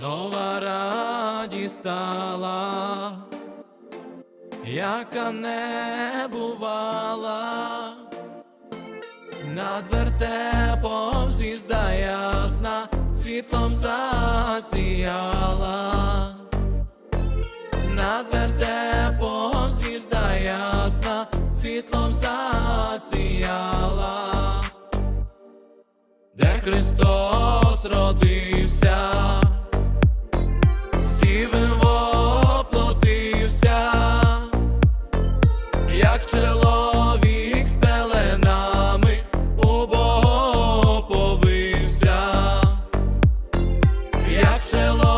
нова радість стала, яка не бувала, над вертепом звізда ясна, світлом засіяла, над вертепом звізда ясна, світлом засіяла, де Христос родив. як чело.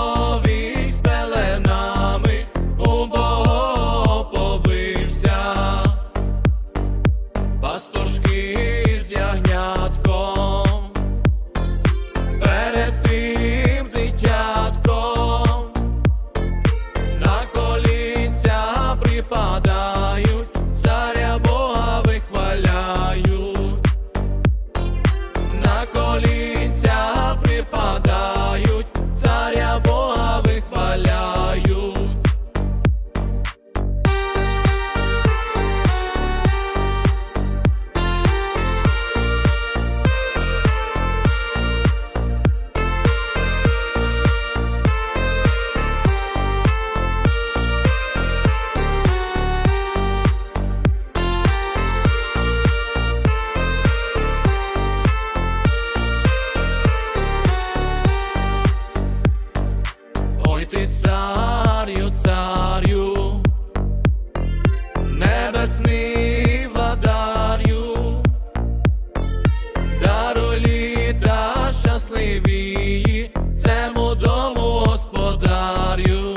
щасливі, цьому дому господарю,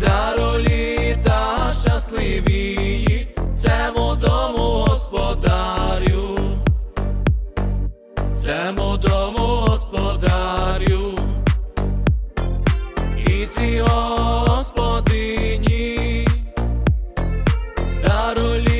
дароліта щасливі, цьому дому господарю, цьому дому господарю, і ці господині, дароліта.